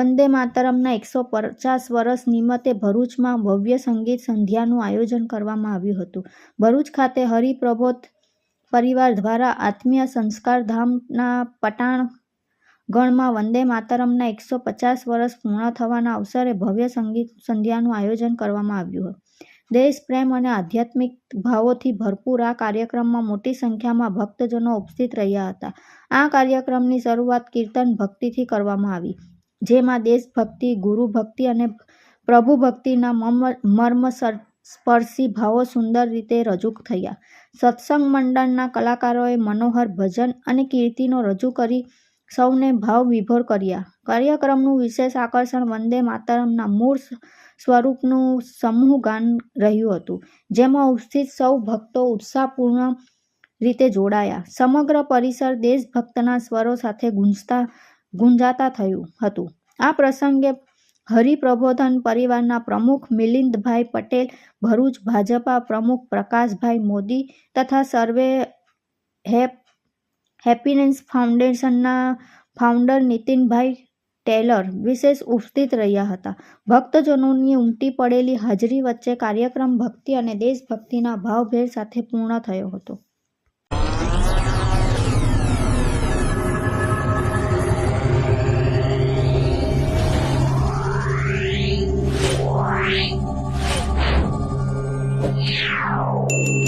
વંદે માતરમના એકસો પચાસ વર્ષ નિમિત્તે ભરૂચમાં ભવ્ય સંગીત સંધ્યાનું આયોજન કરવામાં આવ્યું હતું. ભરૂચ ખાતે હરિપ્રબોધ પરિવાર દ્વારા આત્મીય સંસ્કાર ધામના પટાંગણમાં વંદે માતરમના એકસો પચાસ વર્ષ પૂર્ણ થવાના અવસરે ભવ્ય સંગીત સંધ્યાનું આયોજન કરવામાં આવ્યું હતું. દેશ, પ્રેમ અને આધ્યાત્મિક ભાવોથી ભરપૂર આ કાર્યક્રમમાં મોટી સંખ્યામાં ભક્તજનો ઉપસ્થિત રહ્યા હતા. આ કાર્યક્રમની શરૂઆત કીર્તન ભક્તિથી કરવામાં આવી. જેમાં દેશભક્તિ ગુરુ ભક્તિ અને પ્રભુ ભક્તિના મર્મ સ્પર્શી ભાવો સુંદર રીતે રજૂ થયા. સત્સંગ મંડળના કલાકારોએ મનોહર ભજન અને કીર્તિનો રજૂ કરી સૌને ભાવ વિભોર કર્યા. કાર્યક્રમનું વિશેષ આકર્ષણ વંદે માતરમના મૂળ સ્વરૂપનું સમૂહ ગાન રહ્યું હતું, જેમાં ઉપસ્થિત સૌ ભક્તો ઉત્સાહપૂર્ણ રીતે જોડાયા. સમગ્ર પરિસર દેશભક્તના સ્વરો સાથે ગુંજતા, ગુંજાતા થયું હતું. આ પ્રસંગે હરિપ્રબોધન પરિવારના પ્રમુખ મિલિંદભાઈ પટેલ, ભરૂચ ભાજપા પ્રમુખ પ્રકાશભાઈ મોદી તથા સર્વે હેપ, હેપીનેસ ફાઉન્ડેશનના ફાઉન્ડર નીતિનભાઈ ટેલર વિશેષ ઉપસ્થિત રહ્યા હતા. ભક્તજનોની ઉમટી પડેલી હાજરી વચ્ચે કાર્યક્રમ ભક્તિ અને દેશભક્તિના ભાવભેર સાથે પૂર્ણ થયો હતો. Música